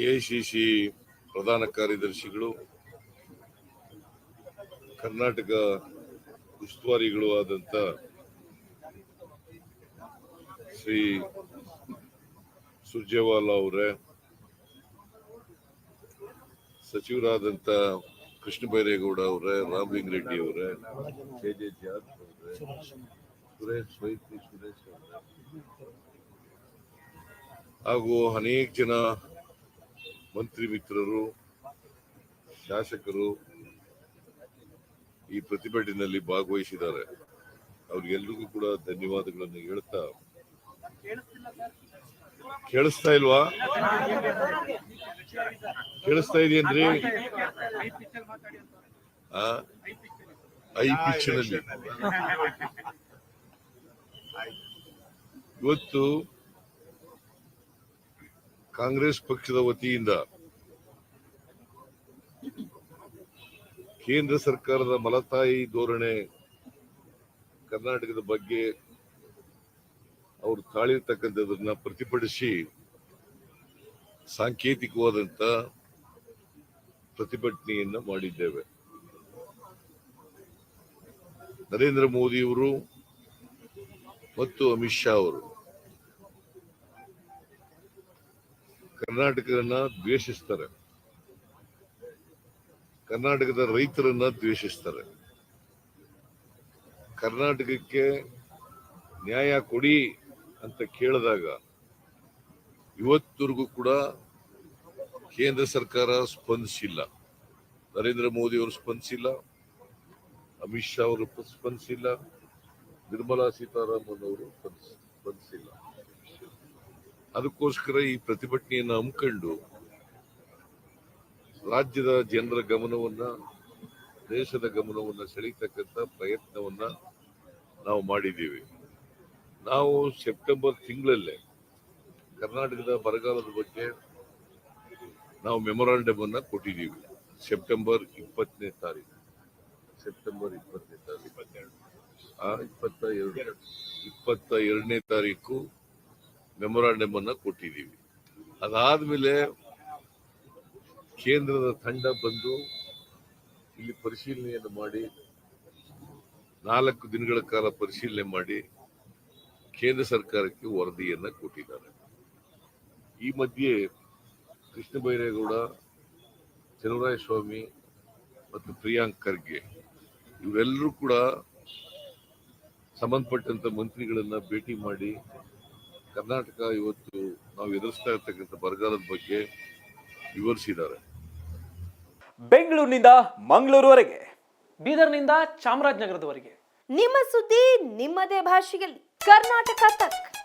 AICC ಪ್ರಧಾನ ಕಾರ್ಯದರ್ಶಿಗಳು, ಕರ್ನಾಟಕ ಉಸ್ತುವಾರಿಗಳು ಆದಂತ ಶ್ರೀ ಸುರ್ಜೇವಾಲಾ ಅವರೇ, ಸಚಿವರಾದಂತ ಕೃಷ್ಣ ಬೈರೇಗೌಡ ಅವರೇ ರಾಮಲಿಂಗ ರೆಡ್ಡಿ ಅವರೇ, ಕೆ ಜೆ ಜಾರ್ಜ್ ಅವರೇ, ಸುರೇಶ್ ವೈದ್ಯ ಸುರೇಶ್ ಅವರೇ. ಹಾಗೂ ಅನೇಕ ಜನ ಮಂತ್ರಿ ಮಿತ್ರರು, ಶಾಸಕರು ಈ ಪ್ರತಿಭಟನೆಯಲ್ಲಿ ಭಾಗವಹಿಸಿದ್ದಾರೆ. ಅವ್ರಿಗೆಲ್ರಿಗೂ ಕೂಡ ಧನ್ಯವಾದಗಳನ್ನು ಹೇಳ್ತಾ ಕೇಳಿಸ್ತಾ ಇಲ್ವಾ? ಕೇಳಿಸ್ತಾ ಆ? ಐ ಪಿಚ್ನಲ್ಲಿ ಇವತ್ತು ಕಾಂಗ್ರೆಸ್ ಪಕ್ಷದ ವತಿಯಿಂದ ಕೇಂದ್ರ ಸರ್ಕಾರದ ಮಲತಾಯಿ ಧೋರಣೆ ಕರ್ನಾಟಕದ ಬಗ್ಗೆ ಅವರು ತಾಳಿರ್ತಕ್ಕಂಥದನ್ನ ಪ್ರತಿಭಟಿಸಿ ಸಾಂಕೇತಿಕವಾದಂತ ಪ್ರತಿಭಟನೆಯನ್ನ ಮಾಡಿದ್ದೇವೆ. ನರೇಂದ್ರ ಮೋದಿಯವರು ಮತ್ತು ಅಮಿತ್ ಶಾ ಅವರು ಕರ್ನಾಟಕವನ್ನ ದ್ವೇಷಿಸ್ತಾರೆ. ಕರ್ನಾಟಕದ ರೈತರನ್ನ ದ್ವೇಷಿಸ್ತಾರೆ. ಕರ್ನಾಟಕಕ್ಕೆ ನ್ಯಾಯ ಕೊಡಿ ಅಂತ ಕೇಳಿದಾಗ ಇವತ್ತಿಗೂ ಕೂಡ ಕೇಂದ್ರ ಸರ್ಕಾರ ಸ್ಪಂದಿಸಿಲ್ಲ. ನರೇಂದ್ರ ಮೋದಿ ಅವರು ಸ್ಪಂದಿಸಿಲ್ಲ. ಅಮಿತ್ ಶಾ ಅವರು ಸ್ಪಂದಿಸಿಲ್ಲ. ನಿರ್ಮಲಾ ಸೀತಾರಾಮನ್ ಅವರು ಸ್ಪಂದಿಸ್- ಸ್ಪಂದಿಸಿಲ್ಲ. ಅದಕ್ಕೋಸ್ಕರ ಈ ಪ್ರತಿಭಟನೆಯನ್ನು ಹಮ್ಮಿಕೊಂಡು ರಾಜ್ಯದ ಜನರ ಗಮನವನ್ನ, ದೇಶದ ಗಮನವನ್ನ ಸೆಳೀತಕ್ಕಂಥ ಪ್ರಯತ್ನವನ್ನ ನಾವು ಮಾಡಿದ್ದೀವಿ. ನಾವು ಸೆಪ್ಟೆಂಬರ್ ತಿಂಗಳಲ್ಲೇ ಕರ್ನಾಟಕದ ಬರಗಾಲದ ಬಗ್ಗೆ ನಾವು ಮೆಮೊರಾಂಡಮ್ ಅನ್ನ ಕೊಟ್ಟಿದ್ದೀವಿ. ಸೆಪ್ಟೆಂಬರ್ ಇಪ್ಪತ್ತನೇ ತಾರೀಕು ಸೆಪ್ಟೆಂಬರ್ ಇಪ್ಪತ್ತನೇ ತಾರೀಕು ಇಪ್ಪತ್ತ ಎರಡು. ಇಪ್ಪತ್ತ ಎರಡನೇ ತಾರೀಕು ಮೆಮೊರಾಂಡಮ್ ಅನ್ನ ಕೊಟ್ಟಿದ್ದೀವಿ. ಅದಾದ್ಮೇಲೆ ಕೇಂದ್ರದ ತಂಡ ಬಂದು ಇಲ್ಲಿ ಪರಿಶೀಲನೆಯನ್ನು ಮಾಡಿ, ನಾಲ್ಕು ದಿನಗಳ ಕಾಲ ಪರಿಶೀಲನೆ ಮಾಡಿ ಕೇಂದ್ರ ಸರ್ಕಾರಕ್ಕೆ ವರದಿಯನ್ನ ಕೊಟ್ಟಿದ್ದಾರೆ. ಈ ಮಧ್ಯೆ ಕೃಷ್ಣ ಬೈರೇಗೌಡ ಚಲುವರಾಯ ಸ್ವಾಮಿ ಮತ್ತು ಪ್ರಿಯಾಂಕ್ ಖರ್ಗೆ ಇವರೆಲ್ಲರೂ ಕೂಡ ಸಂಬಂಧಪಟ್ಟಂತ ಮಂತ್ರಿಗಳನ್ನ ಭೇಟಿ ಮಾಡಿ ಕರ್ನಾಟಕ ಇವತ್ತು ನಾವು ಎದುರಿಸ್ತಾ ಇರ್ತಕ್ಕಂಥ ಬರಗಾಲದ ಬಗ್ಗೆ ವಿವರಿಸಿದ್ದಾರೆ. ಬೆಂಗಳೂರಿನಿಂದ ಮಂಗಳೂರುವರೆಗೆ ಬೀದರ್ನಿಂದ ಚಾಮರಾಜನಗರದವರೆಗೆ. ನಿಮ್ಮ ಸುದ್ದಿ ನಿಮ್ಮದೇ ಭಾಷೆಯಲ್ಲಿ. ಕರ್ನಾಟಕ ತಕ್.